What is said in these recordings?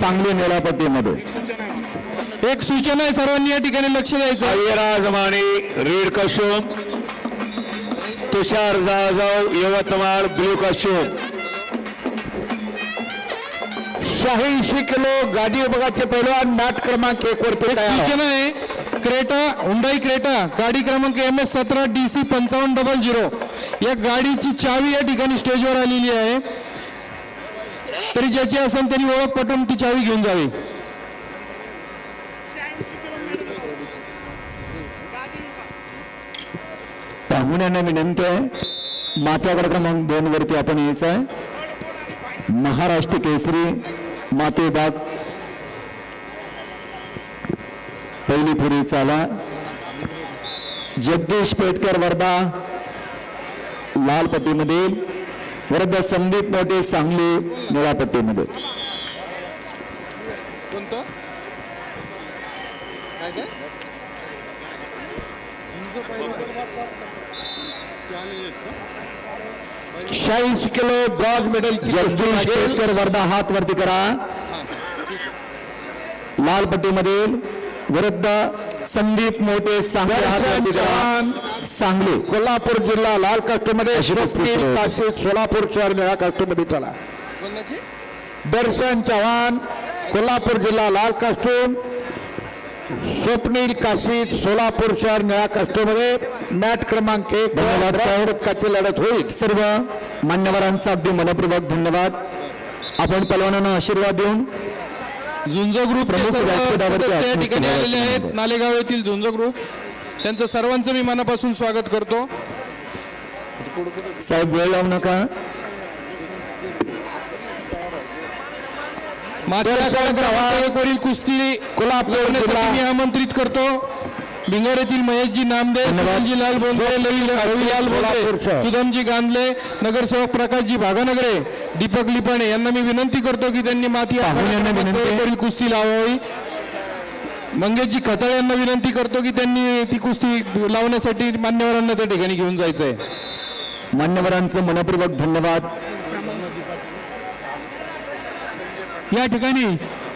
सांगली निळापट्टीमध्ये एक सूचना आहे सर्वांनी या ठिकाणी लक्ष द्यायचं. अय्यराज माने रेड कशोम तुषार जाधव यवतमाळ ब्ल्यू कशोम शहाऐंशी किलो गादी विभागाचे पैलवान मॅट क्रमांक एक वरती. सूचना आहे क्रेटा हुंडाई क्रेटा गाडी क्रमांक एम एस सतरा डी सी पंचावन्न डबल झिरो. या गाडीची चावी या ठिकाणी स्टेजवर आलेली आहे. तरी ज्याची असेल त्यांनी ओळख पटवून ती चावी घेऊन जावी. पाहुण्यांना विनंती आहे माथ्यागड क्रमांक दोन वरती आपण यायचं आहे महाराष्ट्र केसरी माते बाग. पहिली पुरी चाला. जगदीश पेटकर वर्धा लाल पट्टीमध्ये. वरद संदीप मोठे सांगली निळा पट्टीमध्ये कोणतं? काय काय? शहाऐंशी kilo bronze medal Jagdish Petkar Wardha हात वरती करा. लाल पट्टीमध्ये विरुद्ध संदीप मोठे सांगली सांगली. कोल्हापूर जिल्हा लाल कष्टमध्ये सोलापूर शहर निळा कष्टमध्ये चला. दर्शन चव्हाण कोल्हापूर जिल्हा लाल कास्टूम स्वप्नील काशीद सोलापूर शहर निळा कास्टूममध्ये मॅट क्रमांक एक धन्यवाद साहेब. लढत होईल. सर्व मान्यवरांचा अगदी मनपूर्वक धन्यवाद. आपण पलवानांना आशीर्वाद देऊन झुंजो ग्रुप प्रमुख व्यासपीठावरती या ठिकाणी आलेले आहेत. नालेगाव येथील झुंजो ग्रुप. त्यांचं सर्वांचं मी मनापासून स्वागत करतो. साहेब वेळ लावू नका. वरील कुस्ती कोल्हापूर आमंत्रित करतो. भिंगर येथील महेशजी नामदे. सुनीलजी लाल सोलापूर बोंद्रे शहर. सुदामजी गांधले नगरसेवक प्रकाशजी भागानगरे दीपक लिपाणे यांना मी विनंती करतो की त्यांनी माती आहे. वरील कुस्ती लावावी मंगेशजी खताळ यांना विनंती करतो की त्यांनी ती कुस्ती लावण्यासाठी मान्यवरांना त्या ठिकाणी घेऊन जायचंय मान्यवरांचं मनपूर्वक धन्यवाद या ठिकाणी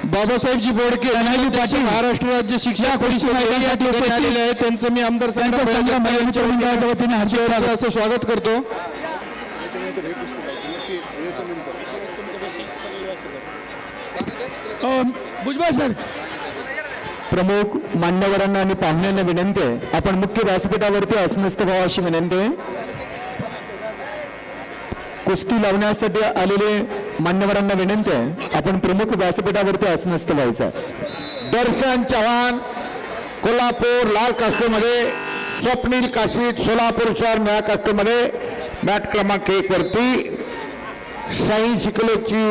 बाबासाहेबजी बोडके पाटील महाराष्ट्र राज्य शिक्षक परिषद आलेले आहेत. त्यांचं मी आमदार हार्दिक स्वागत- करतो. भुजबळ सर. प्रमुख मान्यवरांना आणि पाहुण्यांना विनंती आहे. आपण मुख्य व्यासपीठावरती असनस्त व्हावं अशी विनंती आहे. कुस्ती लावण्यासाठी आलेले मान्यवरांना विनंती आहे आपण प्रमुख व्यासपीठावरती असनस्त व्हायचं आहे. दर्शन चव्हाण कोल्हापूर लाल कास्टोमध्ये स्वप्नील काशीद सोलापूर शहर नव्या कास्टोमध्ये मॅट क्रमांक एक वरती शहाऐंशी किलोची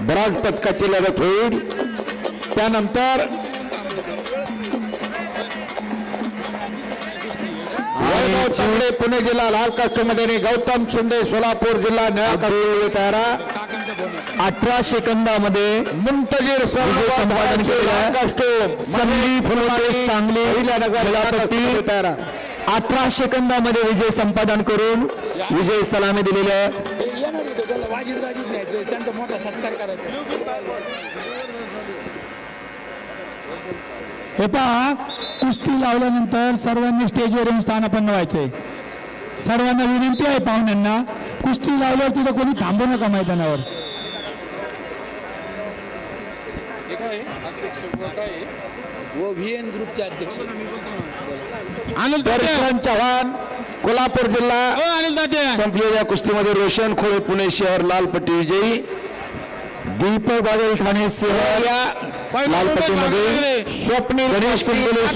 ब्रॉन्झ पथकाची लढत होईल त्यानंतर वैभव चांगले पुणे जिल्हा लाल कास्टमध्ये आणि गौतम शिंदे सोलापूर जिल्हा निळा तयारा. अठरा सेकंदामध्ये मुंतजीर संपादन केलं. संदीप फुलवाडी सांगली निळापट्टी तयारा. अठरा सेकंदामध्ये विजय संपादन करून विजय सलामी न्यायचं त्यांचा मोठा सत्कार करायचा. हे पहा कुस्ती लावल्यानंतर सर्वांनी स्टेजवर येऊन स्थानापन्न व्हायचंय सर्वांना विनंती आहे पाहुण्यांना कुस्ती लावल्यावर तिथं कोणी थांबू नका मैदानावर. व व्ही एन ग्रुपचे अध्यक्ष. अनिल दर्शन चव्हाण कोल्हापूर जिल्हा. हो अनिल संपलेल्या कुस्तीमध्ये रोशन खोळे पुणे शहर लालपट्टी विजयी. दीपक बादल ठाणे शहर. या! लालपट्टीमध्ये स्वप्नील गणेश कुंडले